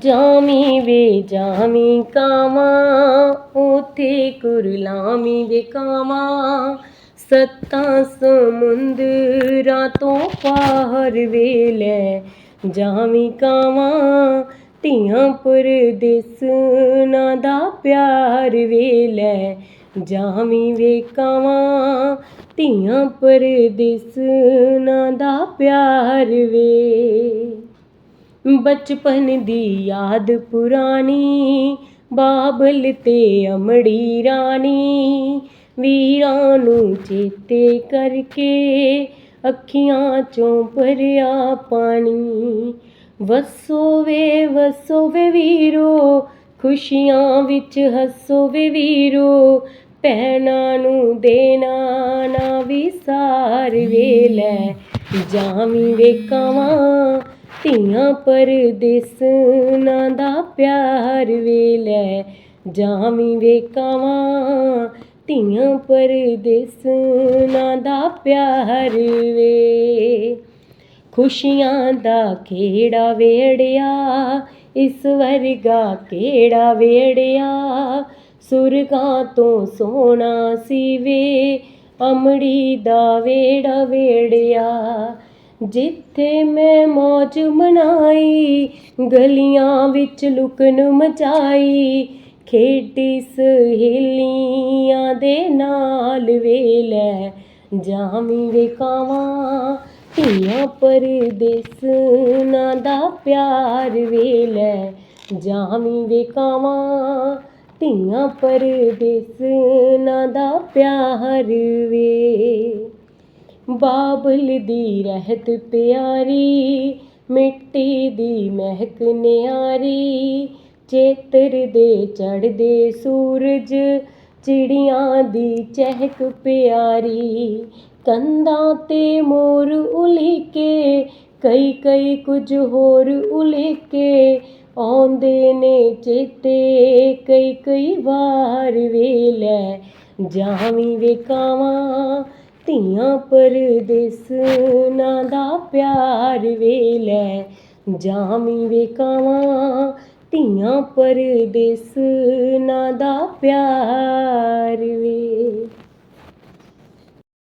ਜਾਮੀ ਵੇ ਜਾਮੀ ਕਾਵਾਂ, ਉਥੇ ਕੁਰਲਾਮੀ ਵੇ ਕਾਵਾਂ। ਸੱਤਾਂ ਸਮੁੰਦਰਾਂ ਤੋਂ ਪਾਰ ਵੇ ਜਾਮੀ ਕਾਵਾਂ, ਧੀਆਂ ਪਰਦੇਸਨਾਂ ਦਾ ਪਿਆਰ ਵੇ ਜਾਮੀ ਵੇ ਕਾਵਾਂ। ਧੀਆਂ ਪਰਦੇਸਨਾਂ ਦਾ ਪਿਆਰ ਵੇ ਬਚਪਨ ਦੀ ਯਾਦ ਪੁਰਾਣੀ, ਬਾਬਲ ਤੇ ਅਮੜੀ ਰਾਣੀ। ਵੀਰਾਂ ਨੂੰ ਚੇਤੇ ਕਰਕੇ ਅੱਖੀਆਂ ਚੋਂ ਭਰਿਆ ਪਾਣੀ। ਵਸੋ ਵੇ ਵਸੋ ਵੇ ਵੀਰੋ, ਖੁਸ਼ੀਆਂ ਵਿੱਚ ਹੱਸੋ ਵੇ ਵੀਰੋ, ਭੈਣਾਂ ਨੂੰ ਦੇਣਾ ਨਾ ਵਿਸਾਰ ਵੇ ਲੈ ਜਾਵੀਂ ਵੇ ਕਾਵਾਂ ਧੀਆਂ ਪਰਦੇਸਨਾਂ ਦਾ ਪਿਆਰ ਵੇ ਲੈ ਜਾਵੀਂ ਵੇ ਕਾਵਾਂ। ਧੀਆਂ ਪਰਦੇਸਨਾਂ ਦਾ ਪਿਆਰ ਵੇ। ਖੁਸ਼ੀਆਂ ਦਾ ਖੇੜਾ ਵੇੜਿਆ, ਇਸ ਵਰਗਾ ਕਿਹੜਾ ਵੇੜਿਆ। ਸੁਰਗਾਂ ਤੋਂ ਸੋਹਣਾ ਸੀ ਵੇ, ਅਮੜੀ ਦਾ ਵੇੜਾ ਵੇੜਿਆ। ਜਿੱਥੇ ਮੈਂ ਮੌਜ ਮਨਾਈ, ਗਲੀਆਂ ਵਿੱਚ ਲੁਕਣ ਮਚਾਈ, ਖੇਡੀ ਸਹੇਲੀਆਂ ਦੇ ਨਾਲ ਵੇ ਲੈ ਜਾਮੀ ਵੇ ਕਾਵਾਂ ਧੀਆਂ ਪਰਦੇਸਨਾਂ ਦਾ ਪਿਆਰ ਵੇ ਲੈ ਜਾਮੀ ਵੇ ਕਾਵਾਂ ਧੀਆਂ ਪਰਦੇਸਨਾਂ ਦਾ ਪਿਆਰ ਵੇ ਬਾਬਲ ਦੀ ਰਹਿਤ ਪਿਆਰੀ, ਮਿੱਟੀ ਦੀ ਮਹਿਕ ਨਿਆਰੀ, ਚੇਤਰ ਦੇ ਚੜ੍ਹਦੇ ਸੂਰਜ, ਚਿੜੀਆਂ ਦੀ ਚਹਿਕ ਪਿਆਰੀ। ਕੰਧਾਂ ਤੇ ਮੋਰ ਉਲੀਕੇ, ਕਈ ਕਈ ਕੁਝ ਹੋਰ ਉਲੀਕੇ, ਆਉਂਦੇ ਨੇ ਚੇਤੇ, ਕਈ ਕਈ ਵਾਰ ਵੇ ਲੈ ਜਾਵੀਂ ਵੇਕਾਵਾਂ ਧੀਆਂ ਪਰਦੇਸਨਾਂ ਦਾ ਪਿਆਰ ਵੇ ਲੈ ਜਾਮੀ ਵੇ ਕਾਵਾਂ। ਧੀਆਂ ਪਰਦੇਸਨਾਂ ਦਾ ਪਿਆਰ ਵੇ